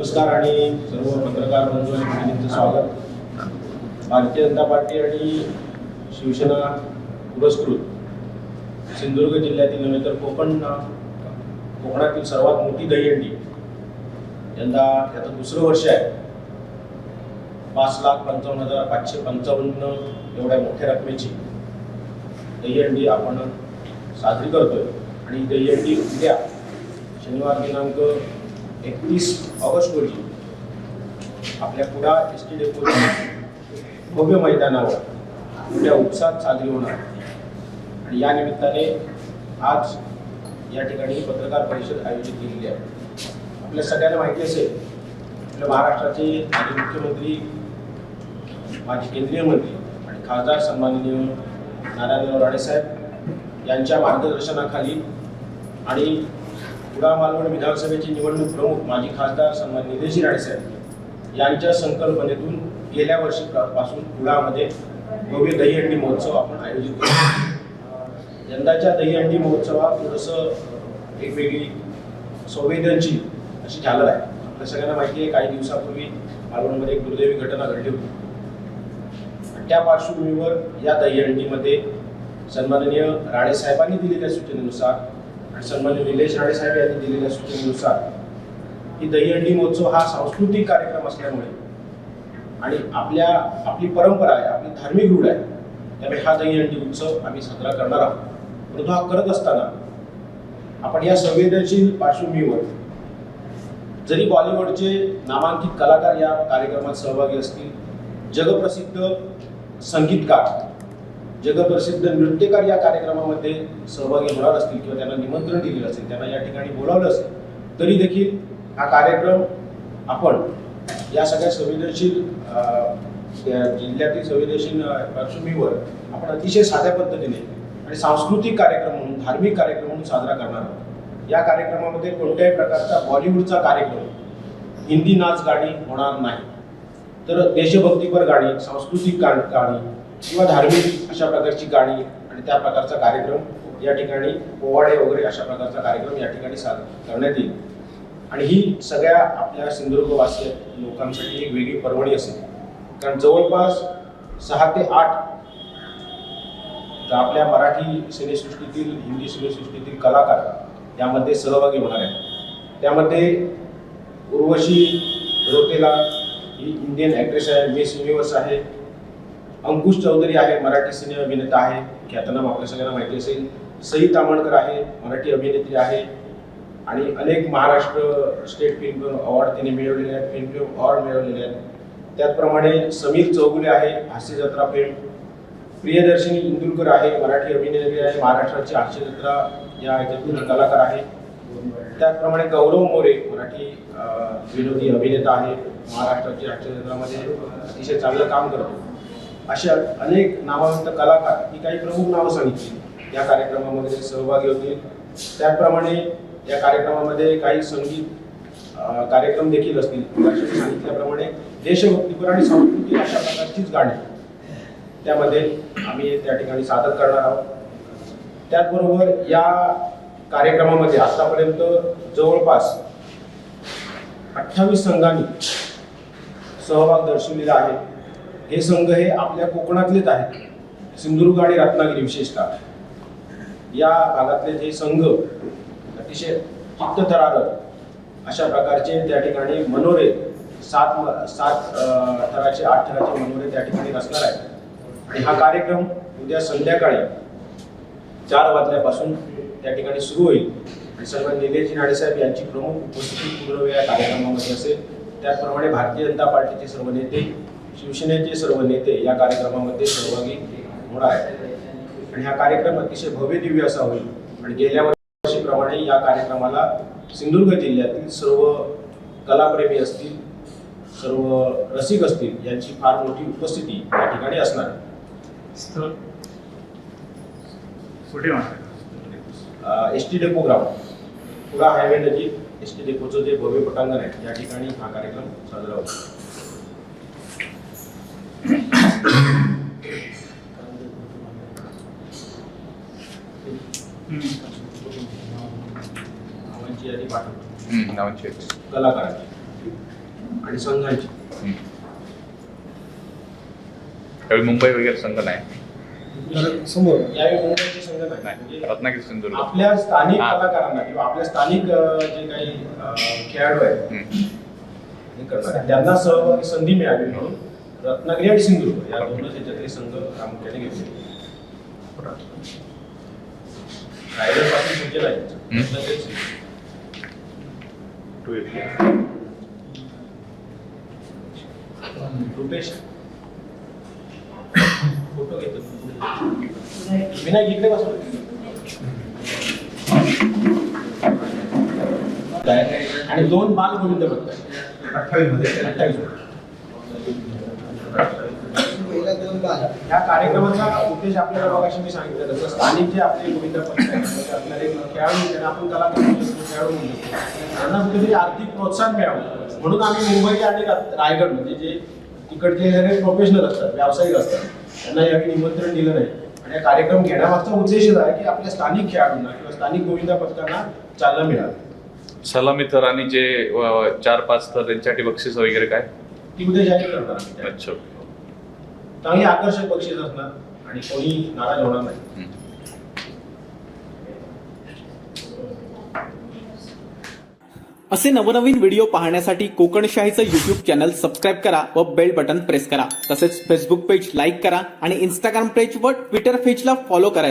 नमस्कार आणि सर्व पत्रकार बंधू आणि भगिनींचं स्वागत. भारतीय जनता पार्टी आणि शिवसेना पुरस्कृत. सिंधुदुर्ग जिल्ह्यातील नव्हे तर कोकण कोकणातील सर्वात मोठी दहीहंडी. यंदा याचं दुसरं वर्ष आहे. पाच लाख पंचावन्न हजार पाचशे पंचावन्न एवढ्या मोठ्या रकमेची दहीहंडी आपण साजरी करतोय. आणि दहीहंडी उद्या शनिवार दिनांक एकतीस ऑगस्ट रोजी आपल्या कुडा एस टी डेपोच्या भव्य मैदानावर मोठ्या उत्साहात साजरी होणार. आणि या निमित्ताने आज या ठिकाणी पत्रकार परिषद आयोजित केलेली आहे. आपल्या सगळ्यांना माहिती असेल आपल्या महाराष्ट्राचे माजी मुख्यमंत्री माजी केंद्रीय मंत्री आणि खासदार सन्माननीय नारायणराव राणेसाहेब यांच्या मार्गदर्शनाखाली आणि कुडा मालवण विधानसभेचे निवडणूक प्रमुख माजी खासदार सन्मान निलेशजी राणेसाहेब यांच्या संकल्पनेतून गेल्या वर्षी पासून कुडामध्ये भव्य दहीहंडी महोत्सव आपण आयोजित करतो यंदाच्या दहीहंडी महोत्सवात थोडंसं वेगवेगळी संवेदनशील अशी झालं आहे. आपल्या सगळ्यांना माहिती आहे काही दिवसापूर्वी मालवणमध्ये एक दुर्दैवी घटना घडली होती. त्या पार्श्वभूमीवर या दहीहंडीमध्ये सन्माननीय राणेसाहेबांनी दिलेल्या सूचनेनुसार आणि सन्मान्य निलेश राणेसाहेब यांनी दिलेल्या सूचनेनुसार ही दहीहंडी महोत्सव हा सांस्कृतिक कार्यक्रम असल्यामुळे आणि आपल्या आपली परंपरा आहे आपली धार्मिक रूढ आहे त्यामुळे हा दहीहंडी उत्सव आम्ही साजरा करणार आहोत. परंतु हा करत असताना आपण या संवेदनशील पार्श्वभूमीवर जरी बॉलिवूडचे नामांकित कलाकार या कार्यक्रमात सहभागी असतील जगप्रसिद्ध संगीतकार जगप्रसिद्ध नृत्यकार या कार्यक्रमामध्ये सहभागी होणार असतील किंवा त्यांना निमंत्रण दिलेलं असेल त्यांना या ठिकाणी बोलावलं असेल तरी देखील हा कार्यक्रम आपण या सगळ्या संवेदनशील जिल्ह्यातील संवेदनशील पार्श्वभूमीवर आपण अतिशय साध्या पद्धतीने आणि सांस्कृतिक कार्यक्रम म्हणून धार्मिक कार्यक्रम म्हणून साजरा करणार आहोत. या कार्यक्रमामध्ये कोणत्याही प्रकारचा बॉलिवूडचा कार्यक्रम हिंदी नाच गाणी होणार नाही. तर देशभक्तीपर गाणी सांस्कृतिक गाणी किंवा धार्मिक अशा प्रकारची गाणी आणि त्या प्रकारचा कार्यक्रम या ठिकाणी पोवाडे वगैरे अशा प्रकारचा कार्यक्रम या ठिकाणी साद करण्यात येईल. आणि ही सगळ्या आपल्या सिंधुदुर्गवासी लोकांसाठी एक वेगळी पर्वणी असेल. कारण जवळपास सहा ते आठ तर आपल्या मराठी सिनेसृष्टीतील हिंदी सिनेसृष्टीतील कलाकार यामध्ये सहभागी होणार आहेत. त्यामध्ये उर्वशी रोतेला ही इंडियन ॲक्ट्रेस आहे मिस युनिव्हर्स आहे अंकुश चौधरी आहे मराठी सिने अभिनेता आहे ख्यातनाम आपल्या सगळ्यांना माहिती असेल. सई तामणकर आहे मराठी अभिनेत्री आहे. आणि अनेक महाराष्ट्र स्टेट फिल्म अवॉर्ड तिने मिळवलेले आहेत फिल्मफेअर अवॉर्ड मिळवलेले आहेत. त्याचप्रमाणे समीर चौगुले आहे हास्य जत्रा फिल्म प्रियदर्शिनी इंदुरकर आहे मराठी अभिनेत्री आहे महाराष्ट्राची हास्य जत्रा या ह्याच्यातील कलाकार आहे. त्याचप्रमाणे गौरव मोरे मराठी विनोदी अभिनेता आहे महाराष्ट्राची हास्य जत्रामध्ये अतिशय चांगलं काम करतो. अशा अनेक नामवंत कलाकार ही काही प्रमुख नावं सांगितली. या कार्यक्रमामध्ये सहभागी होतील त्याचप्रमाणे या कार्यक्रमामध्ये काही संगीत कार्यक्रम देखील असतील. सांगितल्याप्रमाणे देशभक्तीपर आणि सांस्कृतिक अशा प्रकारचीच गाणी. त्यामध्ये आम्ही त्या ठिकाणी सादर करणार आहोत. त्याचबरोबर या कार्यक्रमामध्ये आतापर्यंत जवळपास अठ्ठावीस संघांनी सहभाग दर्शवलेला आहे. हे संघ हे आपल्या कोकणातलेच आहेत. सिंधुदुर्ग आणि रत्नागिरी विशेषतः. या भागातले जे संघ अतिशय चित्तथरारक अशा प्रकारचे त्या ठिकाणी मनोरे सात म- सात थराचे आठ थराचे मनोरे त्या ठिकाणी रचणार आहेत. आणि हा कार्यक्रम उद्या संध्याकाळी चार वाजल्यापासून त्या ठिकाणी सुरू होईल. आणि सर्व निलेश नाडेसाहेब यांची प्रमुख उपस्थिती पूर्ण वेळ या कार्यक्रमामध्ये असेल. त्याचप्रमाणे भारतीय जनता पार्टीचे सर्व नेते शिवसेनेचे सर्व नेते या कार्यक्रमामध्ये सहभागी होणार आहेत. आणि हा कार्यक्रम अतिशय भव्य दिव्य असा होईल. आणि गेल्या वर्षीप्रमाणे या कार्यक्रमाला सिंधुदुर्ग जिल्ह्यातील सर्व कलाप्रेमी असतील सर्व रसिक असतील यांची फार मोठी उपस्थिती या ठिकाणी असणार आहे. S T depot ground. पुरा हायवे नजीक एस टी डेपोचं जे भव्य पटांगण आहे या ठिकाणी हा कार्यक्रम साजरा होतो नावांची यादी पाठवतो. नावांची. कलाकारांची. आणि संघांची. त्यावेळी मुंबई वगैरे संघ नाही. समोर. यावेळी मुंबईचे संघ नाही. नाही रत्नागिरी सिंधुदुर्ग आपल्या स्थानिक. कलाकारांना किंवा आपल्या स्थानिक जे काही खेळाडू आहेत. हे त्यांना सहभागी संधी मिळावी म्हणून रत्नागिरी आणि सिंधुदुर्ग या दोनच याच्यातले संघ प्रामुख्याने घेतले. रायगडपासून म्हणजे नाही to Ratnagiri, Sindhudurg. To eight. Rupesh photo घेतो. विनायक इकडे बसव आणि दोन बाल गोविंद बघताय अठ्ठावीसमध्ये. अठ्ठावीस या कार्यक्रमाचा उद्देश आपल्याला बघाशी मी सांगितलं तसं स्थानिक जे आपले गोविंद भक्त आहेत आपल्याला एक खेळाडू त्यांना आपण कलाकार म्हणू शकतो खेळाडू म्हणू शकतो त्यांना कुठेतरी आर्थिक प्रोत्साहन मिळावं. म्हणून आम्ही मुंबई आणि रायगड म्हणजे जे तिकडचे सगळे प्रोफेशनल असतात व्यावसायिक असतात त्यांना यावेळी निमंत्रण दिलं नाही. आणि हा कार्यक्रम घेण्यामागचा उद्देशच आहे की आपल्या स्थानिक खेळाडूंना किंवा स्थानिक गोविंदा पथकांना चालना मिळावी. सलामी थर आणि जे चार पाच थर त्यांच्यासाठी बक्षीस वगैरे काय? ती उद्या जाहीर करणार. अच्छा. चांगली आकर्षक बक्षीस असणार आणि कोणी नाराज होणार नाही. असे नवनवीन व्हिडिओ पाहण्यासाठी कोकणशाहीचं युट्यूब चॅनल सबस्क्राईब करा व बेल बटन प्रेस करा. तसेच फेसबुक पेज लाईक करा आणि इंस्टाग्राम पेज व ट्विटर पेजला फॉलो करा.